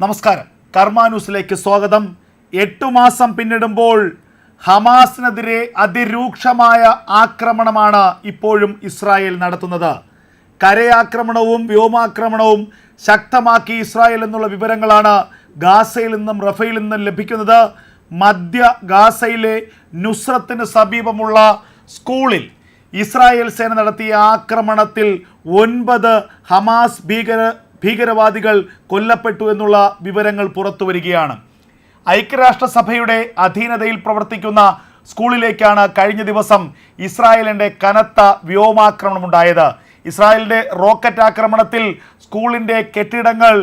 നമസ്കാരം. കർമാ ന്യൂസിലേക്ക് സ്വാഗതം. എട്ടു മാസം പിന്നിടുമ്പോൾ ഹമാസിനെതിരെ അതിരൂക്ഷമായ ആക്രമണമാണ് ഇപ്പോഴും ഇസ്രായേൽ നടത്തുന്നത്. കരയാക്രമണവും വ്യോമാക്രമണവും ശക്തമാക്കി ഇസ്രായേൽ എന്നുള്ള വിവരങ്ങളാണ് ഗാസയിൽ നിന്നും റഫയിൽ നിന്നും ലഭിക്കുന്നത്. മധ്യ ഗാസയിലെ നുസ്രത്തിന് സമീപമുള്ള സ്കൂളിൽ ഇസ്രായേൽ സേന നടത്തിയ ആക്രമണത്തിൽ ഒൻപത് ഹമാസ് ഭീകര ഭീകരവാദികൾ കൊല്ലപ്പെട്ടു എന്നുള്ള വിവരങ്ങൾ പുറത്തു വരികയാണ്. ഐക്യരാഷ്ട്രസഭയുടെ അധീനതയിൽ പ്രവർത്തിക്കുന്ന സ്കൂളിലേക്കാണ് കഴിഞ്ഞ ദിവസം ഇസ്രായേലിന്റെ കനത്ത വ്യോമാക്രമണമുണ്ടായത്. ഇസ്രായേലിന്റെ റോക്കറ്റ് ആക്രമണത്തിൽ സ്കൂളിന്റെ കെട്ടിടങ്ങൾ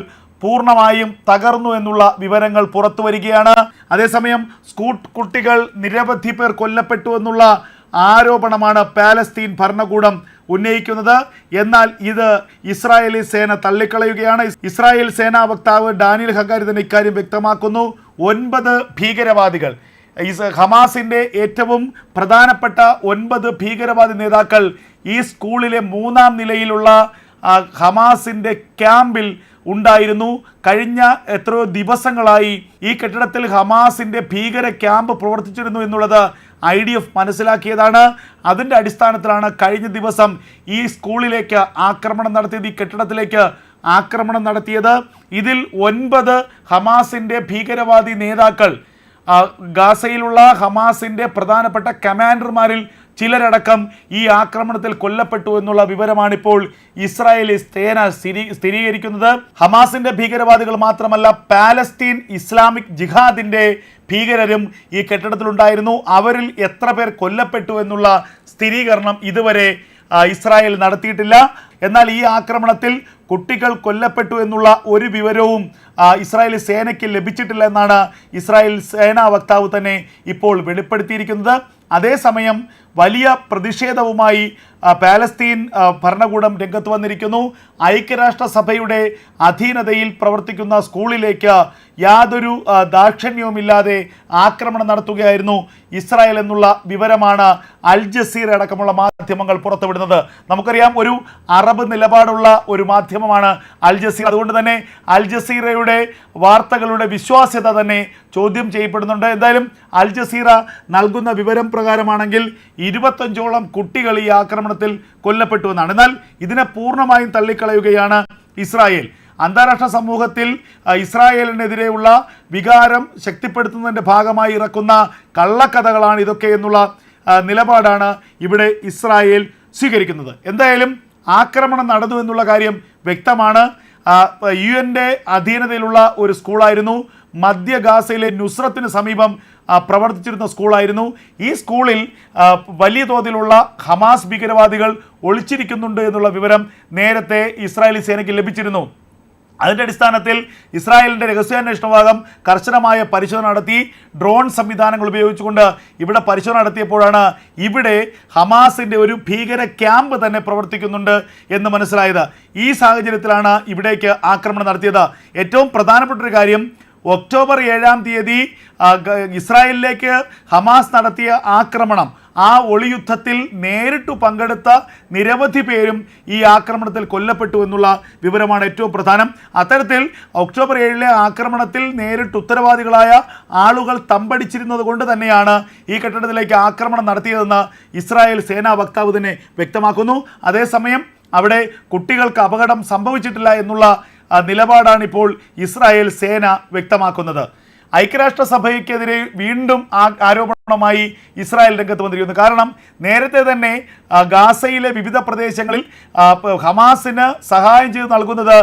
പൂർണമായും തകർന്നു എന്നുള്ള വിവരങ്ങൾ പുറത്തു വരികയാണ്. അതേസമയം സ്കൂൾ കുട്ടികൾ നിരവധി പേർ കൊല്ലപ്പെട്ടു എന്നുള്ള ആരോപണമാണ് പാലസ്തീൻ ഭരണകൂടം ഉന്നയിക്കുന്നത്. എന്നാൽ ഇത് ഇസ്രായേലി സേന തള്ളിക്കളയുകയാണ്. ഇസ്രായേൽ സേനാ വക്താവ് ഡാനിയൽ ഹഗാരി തന്നെ ഇക്കാര്യം വ്യക്തമാക്കുന്നു. ഒൻപത് ഭീകരവാദികൾ. ഹമാസിന്റെ ഏറ്റവും പ്രധാനപ്പെട്ട ഒൻപത് ഭീകരവാദി നേതാക്കൾ ഈ സ്കൂളിലെ മൂന്നാം നിലയിലുള്ള ഹമാസിന്റെ ക്യാമ്പിൽ ഉണ്ടായിരുന്നു. കഴിഞ്ഞ എത്രയോ ദിവസങ്ങളായി ഈ കെട്ടിടത്തിൽ ഹമാസിന്റെ ഭീകര ക്യാമ്പ് പ്രവർത്തിച്ചിരുന്നു എന്നുള്ളത് ഐ ഡി എഫ് മനസ്സിലാക്കിയതാണ്. അതിന്റെ അടിസ്ഥാനത്തിലാണ് കഴിഞ്ഞ ദിവസം ഈ സ്കൂളിലേക്ക് ആക്രമണം നടത്തിയത് ഈ കെട്ടിടത്തിലേക്ക് ആക്രമണം നടത്തിയത്. ഇതിൽ ഒൻപത് ഹമാസിന്റെ ഭീകരവാദി നേതാക്കൾ ഗാസയിലുള്ള ഹമാസിന്റെ പ്രധാനപ്പെട്ട കമാൻഡർമാരിൽ ചിലരടക്കം ഈ ആക്രമണത്തിൽ കൊല്ലപ്പെട്ടു എന്നുള്ള വിവരമാണിപ്പോൾ ഇസ്രായേലി സേന സ്ഥിരീ സ്ഥിരീകരിക്കുന്നത്. ഹമാസിന്റെ ഭീകരവാദികൾ മാത്രമല്ല പാലസ്തീൻ ഇസ്ലാമിക് ജിഹാദിന്റെ ഭീകരരും ഈ കെട്ടിടത്തിലുണ്ടായിരുന്നു. അവരിൽ എത്ര പേർ കൊല്ലപ്പെട്ടു എന്നുള്ള സ്ഥിരീകരണം ഇതുവരെ ഇസ്രായേൽ നടത്തിയിട്ടില്ല. എന്നാൽ ഈ ആക്രമണത്തിൽ കുട്ടികൾ കൊല്ലപ്പെട്ടു എന്നുള്ള ഒരു വിവരവും ഇസ്രായേൽ സേനയ്ക്ക് ലഭിച്ചിട്ടില്ല എന്നാണ് ഇസ്രായേൽ സേനാ വക്താവ് തന്നെ ഇപ്പോൾ വെളിപ്പെടുത്തിയിരിക്കുന്നത്. അതേസമയം വലിയ പ്രതിഷേധവുമായി പാലസ്തീൻ ഭരണകൂടം രംഗത്ത് വന്നിരിക്കുന്നു. ഐക്യരാഷ്ട്രസഭയുടെ അധീനതയിൽ പ്രവർത്തിക്കുന്ന സ്കൂളിലേക്ക് യാതൊരു ദാക്ഷിണ്യവുമില്ലാതെ ആക്രമണം നടത്തുകയായിരുന്നു ഇസ്രായേൽ എന്നുള്ള വിവരമാണ് അൽ ജസീർ അടക്കമുള്ള മാധ്യമങ്ങൾ പുറത്തുവിടുന്നത്. നമുക്കറിയാം ഒരു അറബ് നിലപാടുള്ള ഒരു മാധ്യമമാണ് അൽ ജസീറ. അതുകൊണ്ട് തന്നെ അൽ ജസീറയുടെ വാർത്തകളുടെ വിശ്വാസ്യത തന്നെ ചോദ്യം ചെയ്യപ്പെടുന്നുണ്ട്. എന്തായാലും അൽ ജസീറ നൽകുന്ന വിവരം പ്രകാരമാണെങ്കിൽ ഇരുപത്തഞ്ചോളം കുട്ടികൾ ഈ ആക്രമണത്തിൽ കൊല്ലപ്പെട്ടു എന്നാണ്. എന്നാൽ ഇതിനെ പൂർണമായും തള്ളിക്കളയുകയാണ് ഇസ്രായേൽ. അന്താരാഷ്ട്ര സമൂഹത്തിൽ ഇസ്രായേലിനെതിരെയുള്ള വികാരം ശക്തിപ്പെടുത്തുന്നതിന്റെ ഭാഗമായി ഇറക്കുന്ന കള്ളക്കഥകളാണ് ഇതൊക്കെ എന്നുള്ള നിലപാടാണ് ഇവിടെ ഇസ്രായേൽ സ്വീകരിക്കുന്നത്. എന്തായാലും ആക്രമണം നടന്നു എന്നുള്ള കാര്യം വ്യക്തമാണ്. യു എന്റെ അധീനതയിലുള്ള ഒരു സ്കൂളായിരുന്നു. മധ്യ ഗാസയിലെ നുസ്രത്തിന് സമീപം പ്രവർത്തിച്ചിരുന്ന സ്കൂളായിരുന്നു. ഈ സ്കൂളിൽ വലിയ തോതിലുള്ള ഹമാസ് ഭീകരവാദികൾ ഒളിച്ചിരിക്കുന്നുണ്ട് എന്നുള്ള വിവരം നേരത്തെ ഇസ്രായേലി സേനയ്ക്ക് ലഭിച്ചിരുന്നു. അതിന്റെ അടിസ്ഥാനത്തിൽ ഇസ്രായേലിന്റെ രഹസ്യാന്വേഷണ വിഭാഗം കർശനമായ പരിശോധന നടത്തി ഡ്രോൺ സംവിധാനങ്ങൾ ഉപയോഗിച്ചുകൊണ്ട് ഇവിടെ പരിശോധന നടത്തിയപ്പോഴാണ് ഇവിടെ ഹമാസിന്റെ ഒരു ഭീകര ക്യാമ്പ് തന്നെ പ്രവർത്തിക്കുന്നുണ്ട് എന്ന് മനസ്സിലായത്. ഈ സാഹചര്യത്തിലാണ് ഇവിടേക്ക് ആക്രമണം നടത്തിയത്. ഏറ്റവും പ്രധാനപ്പെട്ട ഒരു കാര്യം ഒക്ടോബർ ഏഴാം തീയതി ഇസ്രായേലിലേക്ക് ഹമാസ് നടത്തിയ ആക്രമണം. ആ ഒളിയുദ്ധത്തിൽ നേരിട്ട് പങ്കെടുത്ത നിരവധി പേരും ഈ ആക്രമണത്തിൽ കൊല്ലപ്പെട്ടു എന്നുള്ള വിവരമാണ് ഏറ്റവും പ്രധാനം. അത്തരത്തിൽ ഒക്ടോബർ ഏഴിലെ ആക്രമണത്തിൽ നേരിട്ട് ഉത്തരവാദികളായ ആളുകൾ തമ്പടിച്ചിരുന്നത് കൊണ്ട് തന്നെയാണ് ഈ കെട്ടിടത്തിലേക്ക് ആക്രമണം നടത്തിയതെന്ന് ഇസ്രായേൽ സേനാ വക്താവ് തന്നെ വ്യക്തമാക്കുന്നു. അതേസമയം അവിടെ കുട്ടികൾക്ക് അപകടം സംഭവിച്ചിട്ടില്ല എന്നുള്ള നിലപാടാണ് ഇപ്പോൾ ഇസ്രായേൽ സേന വ്യക്തമാക്കുന്നത്. ഐക്യരാഷ്ട്രസഭയ്ക്കെതിരെ വീണ്ടും ആ ആരോപണമായി ഇസ്രായേൽ രംഗത്ത് വന്നിരിക്കുന്നു. കാരണം നേരത്തെ തന്നെ ഗാസയിലെ വിവിധ പ്രദേശങ്ങളിൽ ഹമാസിന് സഹായം ചെയ്ത് നൽകുന്നത്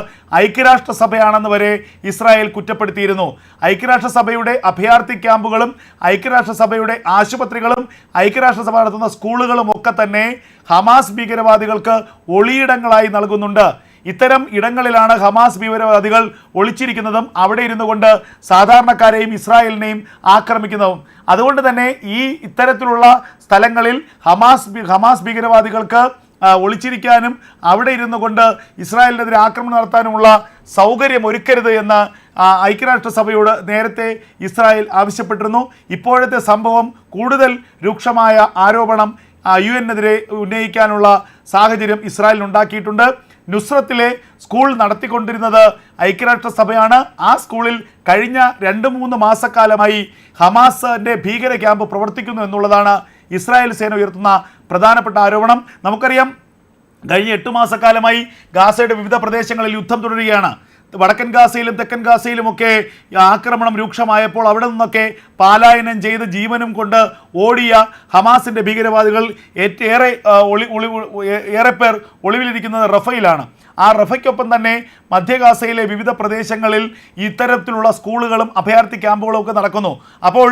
ഐക്യരാഷ്ട്രസഭയാണെന്ന് വരെ ഇസ്രായേൽ കുറ്റപ്പെടുത്തിയിരുന്നു. ഐക്യരാഷ്ട്രസഭയുടെ അഭയാർത്ഥി ക്യാമ്പുകളും ഐക്യരാഷ്ട്രസഭയുടെ ആശുപത്രികളും ഐക്യരാഷ്ട്രസഭ നടത്തുന്ന സ്കൂളുകളും ഒക്കെ തന്നെ ഹമാസ് ഭീകരവാദികൾക്ക് ഒളിയിടങ്ങളായി നൽകുന്നുണ്ട്. ഇത്തരം ഇടങ്ങളിലാണ് ഹമാസ് ഭീകരവാദികൾ ഒളിച്ചിരിക്കുന്നതും അവിടെ ഇരുന്നു കൊണ്ട് സാധാരണക്കാരെയും ഇസ്രായേലിനെയും ആക്രമിക്കുന്നതും. അതുകൊണ്ട് തന്നെ ഈ ഇത്തരത്തിലുള്ള സ്ഥലങ്ങളിൽ ഹമാസ് ഹമാസ് ഭീകരവാദികൾക്ക് ഒളിച്ചിരിക്കാനും അവിടെ ഇരുന്നു കൊണ്ട് ഇസ്രായേലിനെതിരെ ആക്രമണം നടത്താനുമുള്ള സൗകര്യം ഒരുക്കരുത് എന്ന് ഐക്യരാഷ്ട്രസഭയോട് നേരത്തെ ഇസ്രായേൽ ആവശ്യപ്പെട്ടിരുന്നു. ഇപ്പോഴത്തെ സംഭവം കൂടുതൽ രൂക്ഷമായ ആരോപണം യു എന്നെതിരെ ഉന്നയിക്കാനുള്ള സാഹചര്യം ഇസ്രായേലിന് ഉണ്ടാക്കിയിട്ടുണ്ട് നുസ്രത്തിലെ സ്കൂൾ നടത്തിക്കൊണ്ടിരുന്നത് ഐക്യരാഷ്ട്രസഭയാണ്. ആ സ്കൂളിൽ കഴിഞ്ഞ രണ്ട് മൂന്ന് മാസക്കാലമായി ഹമാസിന്റെ ഭീകര ക്യാമ്പ് പ്രവർത്തിക്കുന്നു എന്നുള്ളതാണ് ഇസ്രായേൽ സേന ഉയർത്തുന്ന പ്രധാനപ്പെട്ട ആരോപണം. നമുക്കറിയാം കഴിഞ്ഞ എട്ട് മാസക്കാലമായി ഗാസയുടെ വിവിധ പ്രദേശങ്ങളിൽ യുദ്ധം തുടരുകയാണ്. വടക്കൻ ഗാസയിലും തെക്കൻ ഗാസയിലുമൊക്കെ ആക്രമണം രൂക്ഷമായപ്പോൾ അവിടെ നിന്നൊക്കെ പാലായനം ചെയ്ത് ജീവനും കൊണ്ട് ഓടിയ ഹമാസിന്റെ ഭീകരവാദികൾ ആ, ഒളി ഒളി ഏറെ പേർ ഒളിവിലിരിക്കുന്നത് റഫയിലാണ്. ആ റഫയ്ക്കൊപ്പം തന്നെ മധ്യഗാസയിലെ വിവിധ പ്രദേശങ്ങളിൽ ഇത്തരത്തിലുള്ള സ്കൂളുകളും അഭയാർത്ഥി ക്യാമ്പുകളും ഒക്കെ നടക്കുന്നു. അപ്പോൾ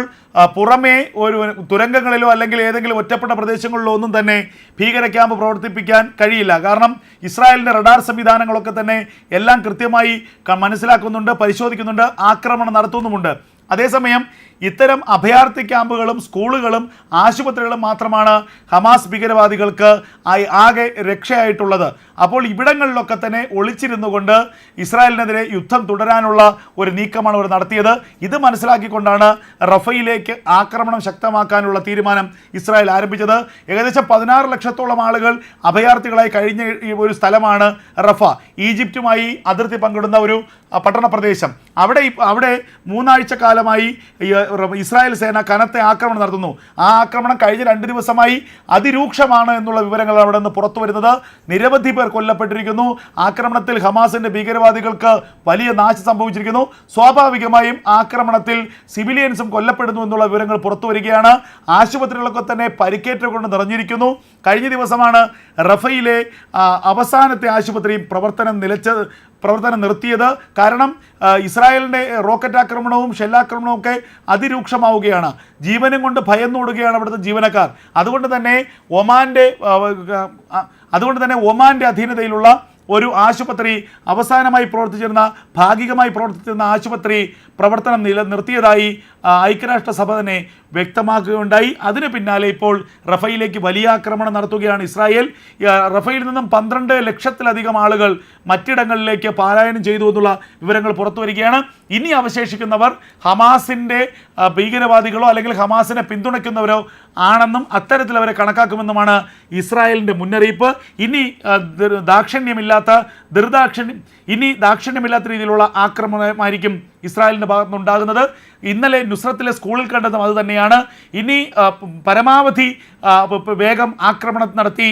പുറമേ ഒരു തുരങ്കങ്ങളിലോ അല്ലെങ്കിൽ ഏതെങ്കിലും ഒറ്റപ്പെട്ട പ്രദേശങ്ങളിലോ ഒന്നും തന്നെ ഭീകര ക്യാമ്പ് പ്രവർത്തിപ്പിക്കാൻ കഴിയില്ല. കാരണം ഇസ്രായേലിന്റെ റഡാർ സംവിധാനങ്ങളൊക്കെ തന്നെ എല്ലാം കൃത്യമായി മനസ്സിലാക്കുന്നുണ്ട് പരിശോധിക്കുന്നുണ്ട് ആക്രമണം നടത്തുന്നുമുണ്ട്. അതേസമയം ഇത്തരം അഭയാർത്ഥി ക്യാമ്പുകളും സ്കൂളുകളും ആശുപത്രികളും മാത്രമാണ് ഹമാസ് ഭീകരവാദികൾക്ക് ആകെ രക്ഷയായിട്ടുള്ളത്. അപ്പോൾ ഇവിടങ്ങളിലൊക്കെ തന്നെ ഒളിച്ചിരുന്നു കൊണ്ട് ഇസ്രായേലിനെതിരെ യുദ്ധം തുടരാനുള്ള ഒരു നീക്കമാണ് അവർ നടത്തിയത്. ഇത് മനസ്സിലാക്കിക്കൊണ്ടാണ് റഫയിലേക്ക് ആക്രമണം ശക്തമാക്കാനുള്ള തീരുമാനം ഇസ്രായേൽ ആരംഭിച്ചത്. ഏകദേശം പതിനാറ് ലക്ഷത്തോളം ആളുകൾ അഭയാർത്ഥികളായി കഴിഞ്ഞ ഒരു സ്ഥലമാണ് റഫ. ഈജിപ്തുമായി അതിർത്തി പങ്കിടുന്ന ഒരു പട്ടണ പ്രദേശം. അവിടെ അവിടെ മൂന്നാഴ്ച കാലമായി ഇസ്രായേൽ സേന കനത്ത ആക്രമണം നടത്തുന്നു. ആ ആക്രമണം കഴിഞ്ഞ രണ്ട് ദിവസമായി അതിരൂക്ഷമാണ് എന്നുള്ള വിവരങ്ങൾ അവിടെ നിന്ന് പുറത്തു വരുന്നത്. നിരവധി പേർ കൊല്ലപ്പെട്ടിരിക്കുന്നു. ആക്രമണത്തിൽ ഹമാസിന്റെ ഭീകരവാദികൾക്ക് വലിയ നാശം സംഭവിച്ചിരിക്കുന്നു. സ്വാഭാവികമായും ആക്രമണത്തിൽ സിവിലിയൻസും കൊല്ലപ്പെടുന്നു എന്നുള്ള വിവരങ്ങൾ പുറത്തു വരികയാണ്. ആശുപത്രികളൊക്കെ തന്നെ പരിക്കേറ്റുകൊണ്ട് നിറഞ്ഞിരിക്കുന്നു. കഴിഞ്ഞ ദിവസമാണ് റഫയിലെ അവസാനത്തെ ആശുപത്രി പ്രവർത്തനം നിലച്ചത് പ്രവർത്തനം നിർത്തിയത്. കാരണം ഇസ്രായേലിന്റെ റോക്കറ്റ് ആക്രമണവും ഷെല്ലാക്രമണവും ഒക്കെ അതിരൂക്ഷമാവുകയാണ്. ജീവനും കൊണ്ട് ഭയന്നോടുകയാണ് അവിടുത്തെ ജീവനക്കാർ. അതുകൊണ്ട് തന്നെ ഒമാന്റെ അതുകൊണ്ട് തന്നെ ഒമാന്റെ അധീനതയിലുള്ള ഒരു ആശുപത്രി അവസാനമായി പ്രവർത്തിച്ചിരുന്ന ഭാഗികമായി പ്രവർത്തിച്ചിരുന്ന ആശുപത്രി പ്രവർത്തനം നില നിർത്തിയതായി ഐക്യരാഷ്ട്രസഭ തന്നെ വ്യക്തമാക്കുകയുണ്ടായി. അതിന് പിന്നാലെ ഇപ്പോൾ റഫയിലേക്ക് വലിയ ആക്രമണം നടത്തുകയാണ് ഇസ്രായേൽ. റഫയിൽ നിന്നും പന്ത്രണ്ട് ലക്ഷത്തിലധികം ആളുകൾ മറ്റിടങ്ങളിലേക്ക് പാലായനം ചെയ്തു എന്നുള്ള വിവരങ്ങൾ പുറത്തു വരികയാണ്. ഇനി അവശേഷിക്കുന്നവർ ഹമാസിന്റെ ഭീകരവാദികളോ അല്ലെങ്കിൽ ഹമാസിനെ പിന്തുണയ്ക്കുന്നവരോ ആണെന്നും അത്തരത്തിൽ അവരെ കണക്കാക്കുമെന്നുമാണ് ഇസ്രായേലിന്റെ മുന്നറിയിപ്പ്. ഇനി ദാക്ഷിണ്യമില്ലാത്ത ദൃദാക്ഷിണ്യം ഇനി ദാക്ഷിണ്യമില്ലാത്ത രീതിയിലുള്ള ആക്രമണമായിരിക്കും ഇസ്രായേലിന്റെ ഭാഗത്തുനിന്ന് ഉണ്ടാകുന്നത് ഇന്നലെ നുസ്രത്തിലെ സ്കൂളിൽ കണ്ടതും അത് തന്നെയാണ് ഇനി പരമാവധി വേഗം ആക്രമണം നടത്തി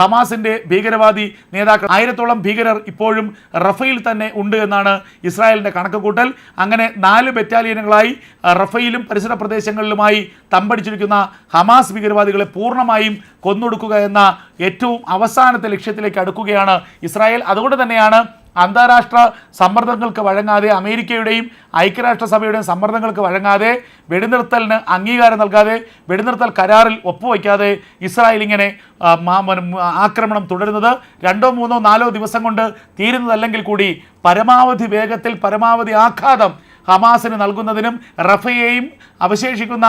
ഹമാസിന്റെ ഭീകരവാദി നേതാക്കൾ. ആയിരത്തോളം ഭീകരർ ഇപ്പോഴും റഫയിൽ തന്നെ ഉണ്ട് എന്നാണ് ഇസ്രായേലിന്റെ കണക്കുകൂട്ടൽ. അങ്ങനെ നാല് ബറ്റാലിയനുകളായി റഫയിലും പരിസര പ്രദേശങ്ങളിലുമായി തമ്പടിച്ചിരിക്കുന്ന ഹമാസ് ഭീകരവാദികളെ പൂർണമായും കൊന്നൊടുക്കുക എന്ന ഏറ്റവും അവസാനത്തെ ലക്ഷ്യത്തിലേക്ക് അടുക്കുകയാണ് ഇസ്രായേൽ. അതുകൊണ്ട് തന്നെയാണ് അന്താരാഷ്ട്ര സമ്മർദ്ദങ്ങൾക്ക് വഴങ്ങാതെ അമേരിക്കയുടെയും ഐക്യരാഷ്ട്രസഭയുടെയും സമ്മർദ്ദങ്ങൾക്ക് വഴങ്ങാതെ വെടിനിർത്തലിന് അംഗീകാരം നൽകാതെ വെടിനിർത്തൽ കരാറിൽ ഒപ്പുവയ്ക്കാതെ ഇസ്രായേൽ ഇങ്ങനെ ആക്രമണം തുടരുന്നത് രണ്ടോ മൂന്നോ നാലോ ദിവസം കൊണ്ട് തീരുന്നതല്ലെങ്കിൽ കൂടി പരമാവധി വേഗത്തിൽ പരമാവധി ആഘാതം ഹമാസിന് നൽകുന്നതിനും റഫയെയും അവശേഷിക്കുന്ന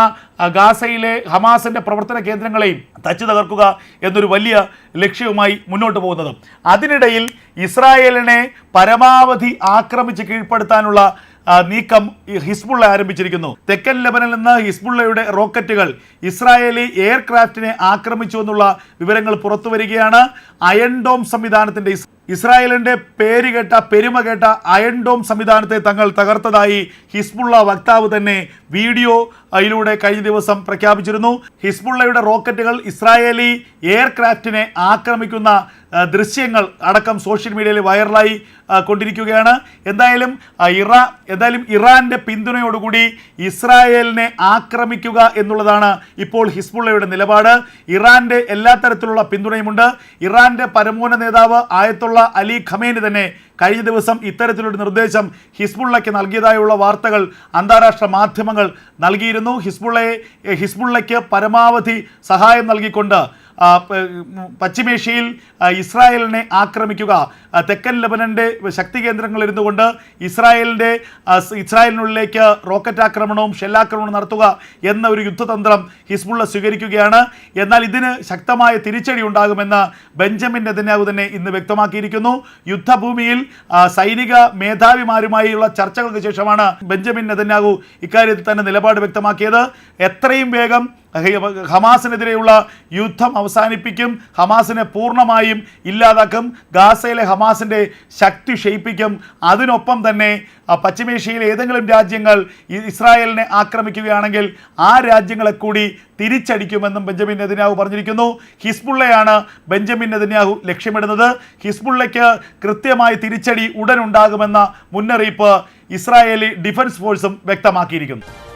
ഗാസയിലെ ഹമാസിന്റെ പ്രവർത്തന കേന്ദ്രങ്ങളെയും തച്ചു തകർക്കുക എന്നൊരു വലിയ ലക്ഷ്യവുമായി മുന്നോട്ട് പോകുന്നത്. അതിനിടയിൽ ഇസ്രായേലിനെ പരമാവധി ആക്രമിച്ച് കീഴ്പ്പെടുത്താനുള്ള നീക്കം ഹിസ്ബുള്ള ആരംഭിച്ചിരിക്കുന്നു. തെക്കൻ ലെബനിൽ നിന്ന് ഹിസ്ബുള്ളയുടെ റോക്കറ്റുകൾ ഇസ്രായേലി എയർക്രാഫ്റ്റിനെ ആക്രമിച്ചു എന്നുള്ള വിവരങ്ങൾ പുറത്തു വരികയാണ് അയൺഡോം സംവിധാനത്തിന്റെ ഇസ് ഇസ്രായേലിന്റെ പേര് കേട്ട പെരുമ കേട്ട അയൺ ഡോം സംവിധാനത്തെ തങ്ങൾ തകർത്തതായി ഹിസ്ബുള്ള വക്താവ് തന്നെ വീഡിയോ അതിലൂടെ കഴിഞ്ഞ ദിവസം പ്രഖ്യാപിച്ചിരുന്നു. ഹിസ്ബുള്ളയുടെ റോക്കറ്റുകൾ ഇസ്രായേലി എയർക്രാഫ്റ്റിനെ ആക്രമിക്കുന്ന ദൃശ്യങ്ങൾ അടക്കം സോഷ്യൽ മീഡിയയിൽ വൈറലായി കൊണ്ടിരിക്കുകയാണ്. എന്തായാലും ഇറാ എന്തായാലും ഇറാന്റെ പിന്തുണയോടുകൂടി ഇസ്രായേലിനെ ആക്രമിക്കുക എന്നുള്ളതാണ് ഇപ്പോൾ ഹിസ്ബുള്ളയുടെ നിലപാട്. ഇറാന്റെ എല്ലാ തരത്തിലുള്ള പിന്തുണയുമുണ്ട്. ഇറാന്റെ പരമോന്നത നേതാവ് ആയത്തുള്ള അലി ഖമേനി തന്നെ കഴിഞ്ഞ ദിവസം ഇത്തരത്തിലൊരു നിർദ്ദേശം ഹിസ്ബുള്ളയ്ക്ക് നൽകിയതായുള്ള വാർത്തകൾ അന്താരാഷ്ട്ര മാധ്യമങ്ങൾ നൽകിയിരുന്നു. ഹിസ്ബുള്ളയെ ഹിസ്ബുള്ളയ്ക്ക് പരമാവധി സഹായം നൽകിക്കൊണ്ട് പശ്ചിമേഷ്യയിൽ ഇസ്രായേലിനെ ആക്രമിക്കുക. തെക്കൻ ലബനന്റെ ശക്തി കേന്ദ്രങ്ങളിൽ ഇരുന്നുകൊണ്ട് ഇസ്രായേലിന്റെ ഇസ്രായേലിനുള്ളിലേക്ക് റോക്കറ്റ് ആക്രമണവും ഷെല്ലാക്രമണവും നടത്തുക എന്ന ഒരു യുദ്ധതന്ത്രം ഹിസ്ബുള്ള സ്വീകരിക്കുകയാണ്. എന്നാൽ ഇതിന് ശക്തമായ തിരിച്ചടി ഉണ്ടാകുമെന്ന് ബെഞ്ചമിൻ നെതന്യാഹു തന്നെ ഇന്ന് വ്യക്തമാക്കിയിരിക്കുന്നു. യുദ്ധഭൂമിയിൽ സൈനിക മേധാവിമാരുമായുള്ള ചർച്ചകൾക്ക് ശേഷമാണ് ബെഞ്ചമിൻ നെതന്യാഹു ഇക്കാര്യത്തിൽ തന്നെ നിലപാട് വ്യക്തമാക്കിയത്. എത്രയും വേഗം ഹമാസിനെതിരെയുള്ള യുദ്ധം അവസാനിപ്പിക്കും ഹമാസിനെ പൂർണമായും ഇല്ലാതാക്കും ഗാസയിലെ ഹമാസിന്റെ ശക്തി ക്ഷയിപ്പിക്കും. അതിനൊപ്പം തന്നെ പശ്ചിമേഷ്യയിലെ ഏതെങ്കിലും രാജ്യങ്ങൾ ഇസ്രായേലിനെ ആക്രമിക്കുകയാണെങ്കിൽ ആ രാജ്യങ്ങളെ കൂടി തിരിച്ചടിക്കുമെന്നും ബെഞ്ചമിൻ നെതന്യാഹു പറഞ്ഞിരിക്കുന്നു. ഹിസ്ബുള്ളയാണ് ബെഞ്ചമിൻ നെതന്യാഹു ലക്ഷ്യമിടുന്നത്. ഹിസ്ബുള്ളയ്ക്ക് കൃത്യമായി തിരിച്ചടി ഉടൻ ഉണ്ടാകുമെന്ന മുന്നറിയിപ്പ് ഇസ്രായേലി ഡിഫൻസ് ഫോഴ്സും വ്യക്തമാക്കിയിരിക്കുന്നു.